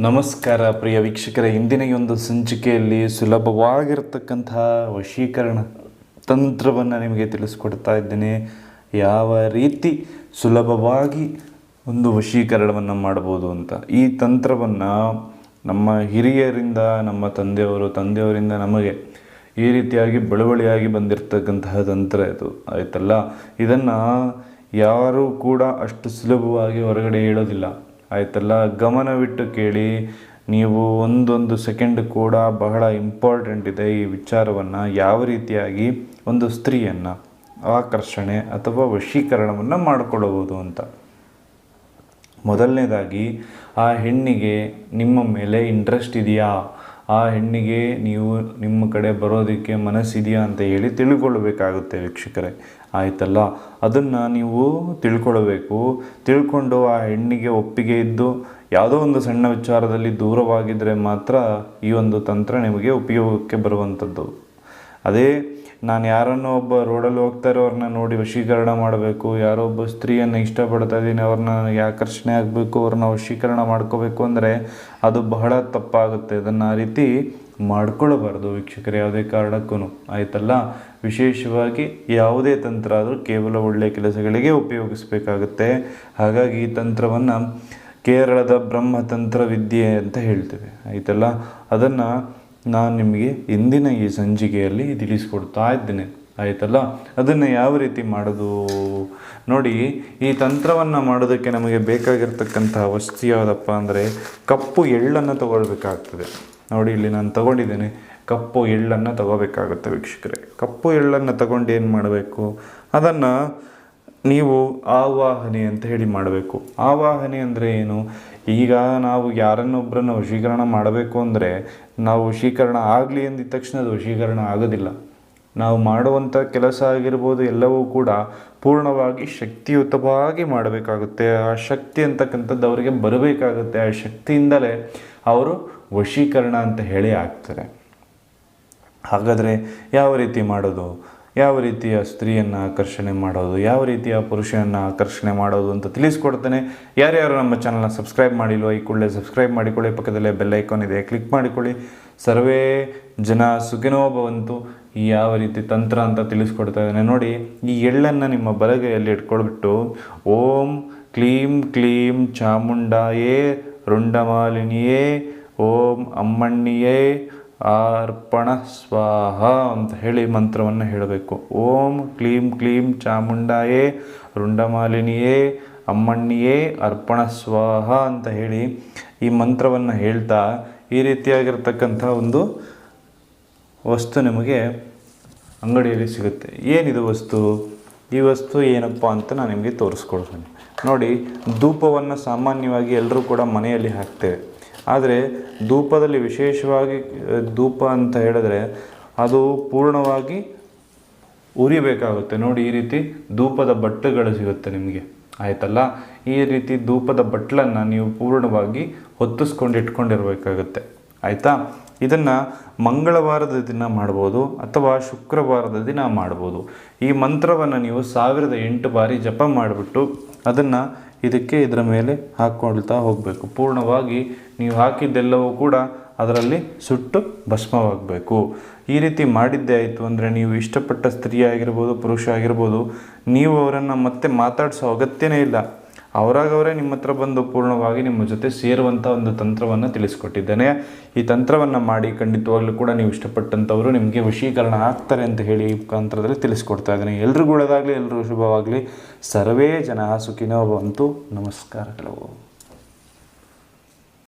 ನಮಸ್ಕಾರ ಪ್ರಿಯ ವೀಕ್ಷಕರ. ಇಂದಿನ ಒಂದು ಸಂಚಿಕೆಯಲ್ಲಿ ಸುಲಭವಾಗಿರ್ತಕ್ಕಂತಹ ವಶೀಕರಣ ತಂತ್ರವನ್ನು ನಿಮಗೆ ತಿಳಿಸ್ಕೊಡ್ತಾ ಇದ್ದೇನೆ. ಯಾವ ರೀತಿ ಸುಲಭವಾಗಿ ಒಂದು ವಶೀಕರಣವನ್ನು ಮಾಡ್ಬೋದು ಅಂತ. ಈ ತಂತ್ರವನ್ನು ನಮ್ಮ ಹಿರಿಯರಿಂದ, ನಮ್ಮ ತಂದೆಯವರು, ತಂದೆಯವರಿಂದ ನಮಗೆ ಈ ರೀತಿಯಾಗಿ ಬಳುವಳಿಯಾಗಿ ಬಂದಿರತಕ್ಕಂತಹ ತಂತ್ರ ಇದು. ಆಯಿತಲ್ಲ? ಇದನ್ನು ಯಾರೂ ಕೂಡ ಅಷ್ಟು ಸುಲಭವಾಗಿ ಹೊರಗಡೆ ಹೇಳೋದಿಲ್ಲ. ಆಯ್ತಲ್ಲ? ಗಮನವಿಟ್ಟು ಕೇಳಿ. ನೀವು ಒಂದೊಂದು ಸೆಕೆಂಡ್ ಕೂಡ ಬಹಳ ಇಂಪಾರ್ಟೆಂಟ್ ಇದೆ ಈ ವಿಚಾರವನ್ನು. ಯಾವ ರೀತಿಯಾಗಿ? ಒಂದು ಸ್ತ್ರೀಯನ್ನು ಆಕರ್ಷಣೆ ಅಥವಾ ವಶೀಕರಣವನ್ನು ಮಾಡಿಕೊಳ್ಳಬಹುದು ಅಂತ. ಮೊದಲನೇದಾಗಿ, ಆ ಹೆಣ್ಣಿಗೆ ನಿಮ್ಮ ಮೇಲೆ ಇಂಟ್ರೆಸ್ಟ್ ಇದೆಯಾ? ಆ ಹೆಣ್ಣಿಗೆ ನೀವು ನಿಮ್ಮ ಕಡೆ ಬರೋದಕ್ಕೆ ಮನಸ್ಸಿದೆಯಾ ಅಂತ ಹೇಳಿ ತಿಳ್ಕೊಳ್ಬೇಕಾಗುತ್ತೆ ವೀಕ್ಷಕರೇ. ಆಯಿತಲ್ಲ? ಅದನ್ನು ನೀವು ತಿಳ್ಕೊಳ್ಬೇಕು. ತಿಳ್ಕೊಂಡು ಆ ಹೆಣ್ಣಿಗೆ ಒಪ್ಪಿಗೆ ಇದ್ದು, ಯಾವುದೋ ಒಂದು ಸಣ್ಣ ವಿಚಾರದಲ್ಲಿ ದೂರವಾಗಿದ್ದರೆ ಮಾತ್ರ ಈ ಒಂದು ತಂತ್ರ ನಿಮಗೆ ಉಪಯೋಗಕ್ಕೆ ಬರುವಂಥದ್ದು. ಅದೇ ನಾನು ಯಾರನ್ನೋ ಒಬ್ಬ ರೋಡಲ್ಲಿ ಹೋಗ್ತಾ ಇರೋರನ್ನ ನೋಡಿ ವಶೀಕರಣ ಮಾಡಬೇಕು. ಯಾರೋ ಒಬ್ಬ ಸ್ತ್ರೀಯನ್ನು ಇಷ್ಟಪಡ್ತಾ ಇದ್ದೀನಿ, ಅವ್ರನ್ನ ನನಗೆ ಆಕರ್ಷಣೆ ಆಗಬೇಕು, ಅವ್ರನ್ನ ವಶೀಕರಣ ಮಾಡ್ಕೋಬೇಕು ಅಂದರೆ ಅದು ಬಹಳ ತಪ್ಪಾಗುತ್ತೆ. ಅದನ್ನು ಆ ರೀತಿ ಮಾಡ್ಕೊಳ್ಬಾರ್ದು ವೀಕ್ಷಕರು, ಯಾವುದೇ ಕಾರಣಕ್ಕೂ ಆಯಿತಲ್ಲ? ವಿಶೇಷವಾಗಿ ಯಾವುದೇ ತಂತ್ರ ಆದರೂ ಕೇವಲ ಒಳ್ಳೆಯ ಕೆಲಸಗಳಿಗೆ ಉಪಯೋಗಿಸಬೇಕಾಗುತ್ತೆ. ಹಾಗಾಗಿ ಈ ತಂತ್ರವನ್ನು ಕೇರಳದ ಬ್ರಹ್ಮತಂತ್ರ ವಿದ್ಯೆ ಅಂತ ಹೇಳ್ತೇವೆ. ಆಯಿತಲ್ಲ? ಅದನ್ನು ನಾನು ನಿಮಗೆ ಇಂದಿನ ಈ ಸಂಚಿಕೆಯಲ್ಲಿ ತಿಳಿಸ್ಕೊಡ್ತಾ ಇದ್ದೇನೆ. ಆಯಿತಲ್ಲ? ಅದನ್ನು ಯಾವ ರೀತಿ ಮಾಡೋದು? ನೋಡಿ, ಈ ತಂತ್ರವನ್ನು ಮಾಡೋದಕ್ಕೆ ನಮಗೆ ಬೇಕಾಗಿರ್ತಕ್ಕಂತಹ ವಸ್ತು ಯಾವುದಪ್ಪ ಅಂದರೆ ಕಪ್ಪು ಎಳ್ಳನ್ನು ತಗೊಳ್ಬೇಕಾಗ್ತದೆ. ನೋಡಿ, ಇಲ್ಲಿ ನಾನು ತಗೊಂಡಿದ್ದೇನೆ. ಕಪ್ಪು ಎಳ್ಳನ್ನು ತಗೋಬೇಕಾಗುತ್ತೆ ವೀಕ್ಷಕರೇ. ಕಪ್ಪು ಎಳ್ಳನ್ನು ತಗೊಂಡು ಏನು ಮಾಡಬೇಕು? ಅದನ್ನು ನೀವು ಆವಾಹನೆ ಅಂತ ಹೇಳಿ ಮಾಡಬೇಕು. ಆವಾಹನೆ ಅಂದರೆ ಏನು? ಈಗ ನಾವು ಯಾರನ್ನೊಬ್ಬರನ್ನು ವಶೀಕರಣ ಮಾಡಬೇಕು ಅಂದರೆ ನಾವು ವಶೀಕರಣ ಆಗಲಿ ಅಂದಿದ ತಕ್ಷಣ ಅದು ವಶೀಕರಣ ಆಗೋದಿಲ್ಲ. ನಾವು ಮಾಡುವಂಥ ಕೆಲಸ ಆಗಿರ್ಬೋದು ಎಲ್ಲವೂ ಕೂಡ ಪೂರ್ಣವಾಗಿ ಶಕ್ತಿಯುತವಾಗಿ ಮಾಡಬೇಕಾಗುತ್ತೆ. ಆ ಶಕ್ತಿ ಅಂತಕ್ಕಂಥದ್ದು ಅವರಿಗೆ ಬರಬೇಕಾಗುತ್ತೆ. ಆ ಶಕ್ತಿಯಿಂದಲೇ ಅವರು ವಶೀಕರಣ ಅಂತ ಹೇಳಿ ಆಗ್ತಾರೆ. ಹಾಗಾದರೆ ಯಾವ ರೀತಿ ಮಾಡೋದು? ಯಾವ ರೀತಿಯ ಸ್ತ್ರೀಯನ್ನು ಆಕರ್ಷಣೆ ಮಾಡೋದು, ಯಾವ ರೀತಿಯ ಪುರುಷನನ್ನು ಆಕರ್ಷಣೆ ಮಾಡೋದು ಅಂತ ತಿಳಿಸ್ಕೊಡ್ತೇನೆ. ಯಾರ್ಯಾರು ನಮ್ಮ ಚಾನಲ್ನ ಸಬ್ಸ್ಕ್ರೈಬ್ ಮಾಡಿಲ್ವೋ, ಈ ಕೂಡಲೇ ಸಬ್ಸ್ಕ್ರೈಬ್ ಮಾಡಿಕೊಳ್ಳಿ, ಪಕ್ಕದಲ್ಲೇ ಬೆಲ್ ಐಕಾನ್ ಇದೆ ಕ್ಲಿಕ್ ಮಾಡಿಕೊಳ್ಳಿ. ಸರ್ವೇ ಜನ ಸುಖಿನೋ ಯಾವ ರೀತಿ ತಂತ್ರ ಅಂತ ತಿಳಿಸ್ಕೊಡ್ತಾ ಇದ್ದೇನೆ. ನೋಡಿ, ಈ ಎಳ್ಳನ್ನು ನಿಮ್ಮ ಬಲಗೈಯಲ್ಲಿ ಇಟ್ಕೊಳ್ಬಿಟ್ಟು ಓಂ ಕ್ಲೀಂ ಕ್ಲೀಂ ಚಾಮುಂಡಾಯೇ ರುಂಡಮಾಲಿನಿಯೇ, ಓಂ ಅಮ್ಮಣ್ಣಿಯೇ ಅರ್ಪಣ ಸ್ವಾಹ ಅಂತ ಹೇಳಿ ಮಂತ್ರವನ್ನು ಹೇಳಬೇಕು. ಓಂ ಕ್ಲೀಂ ಕ್ಲೀಂ ಚಾಮುಂಡಾಯೇ ರುಂಡಮಾಲಿನಿಯೇ ಅಮ್ಮಣ್ಣಿಯೇ ಅರ್ಪಣ ಸ್ವಾಹ ಅಂತ ಹೇಳಿ ಈ ಮಂತ್ರವನ್ನು ಹೇಳ್ತಾ ಈ ರೀತಿಯಾಗಿರ್ತಕ್ಕಂಥ ಒಂದು ವಸ್ತು ನಿಮಗೆ ಅಂಗಡಿಯಲ್ಲಿ ಸಿಗುತ್ತೆ. ಏನಿದು ವಸ್ತು? ಈ ವಸ್ತು ಏನಪ್ಪ ಅಂತ ನಾನು ನಿಮಗೆ ತೋರಿಸ್ಕೊಡ್ತೇನೆ. ನೋಡಿ, ಧೂಪವನ್ನು ಸಾಮಾನ್ಯವಾಗಿ ಎಲ್ಲರೂ ಕೂಡ ಮನೆಯಲ್ಲಿ ಹಾಕ್ತೇವೆ. ಆದರೆ ಧೂಪದಲ್ಲಿ ವಿಶೇಷವಾಗಿ ಧೂಪ ಅಂತ ಹೇಳಿದ್ರೆ ಅದು ಪೂರ್ಣವಾಗಿ ಉರಿಬೇಕಾಗುತ್ತೆ. ನೋಡಿ ಈ ರೀತಿ ಧೂಪದ ಬಟ್ಟುಗಳು ಸಿಗುತ್ತೆ ನಿಮಗೆ. ಆಯ್ತಲ್ಲ? ಈ ರೀತಿ ಧೂಪದ ಬಟ್ಲನ್ನು ನೀವು ಪೂರ್ಣವಾಗಿ ಹೊತ್ತಿಸ್ಕೊಂಡು ಇಟ್ಕೊಂಡಿರಬೇಕಾಗುತ್ತೆ ಆಯಿತಾ? ಇದನ್ನು ಮಂಗಳವಾರದ ದಿನ ಮಾಡ್ಬೋದು ಅಥವಾ ಶುಕ್ರವಾರದ ದಿನ ಮಾಡ್ಬೋದು. ಈ ಮಂತ್ರವನ್ನು ನೀವು ಸಾವಿರದ ಎಂಟು ಬಾರಿ ಜಪ ಮಾಡಿಬಿಟ್ಟು ಅದನ್ನು ಇದಕ್ಕೆ ಇದರ ಮೇಲೆ ಹಾಕ್ಕೊಳ್ತಾ ಹೋಗಬೇಕು. ಪೂರ್ಣವಾಗಿ ನೀವು ಹಾಕಿದ್ದೆಲ್ಲವೂ ಕೂಡ ಅದರಲ್ಲಿ ಸುಟ್ಟು ಭಸ್ಮವಾಗಬೇಕು. ಈ ರೀತಿ ಮಾಡಿದ್ದೇ ಆಯಿತು ಅಂದರೆ ನೀವು ಇಷ್ಟಪಟ್ಟ ಸ್ತ್ರೀ ಆಗಿರ್ಬೋದು, ಪುರುಷ ಆಗಿರ್ಬೋದು, ನೀವು ಅವರನ್ನು ಮತ್ತೆ ಮಾತಾಡಿಸೋ ಅಗತ್ಯನೇ ಇಲ್ಲ. ಅವರಾಗವರೇ ನಿಮ್ಮ ಹತ್ರ ಬಂದು ಪೂರ್ಣವಾಗಿ ನಿಮ್ಮ ಜೊತೆ ಸೇರುವಂಥ ಒಂದು ತಂತ್ರವನ್ನು ತಿಳಿಸ್ಕೊಟ್ಟಿದ್ದೇನೆ. ಈ ತಂತ್ರವನ್ನು ಮಾಡಿ ಖಂಡಿತವಾಗ್ಲೂ ಕೂಡ ನೀವು ಇಷ್ಟಪಟ್ಟಂಥವರು ನಿಮಗೆ ವಶೀಕರಣ ಆಗ್ತಾರೆ ಅಂತ ಹೇಳಿ ಈ ಮುಖಾಂತರದಲ್ಲಿ ತಿಳಿಸ್ಕೊಡ್ತಾ ಇದ್ದೇನೆ. ಎಲ್ರಿಗೂ ಒಳ್ಳೆಯದಾಗಲಿ ಎಲ್ಲರೂ ಶುಭವಾಗಲಿ. ಸರ್ವೇ ಜನ ಸುಖಿನೋ ಬಂತು ನಮಸ್ಕಾರಗಳು.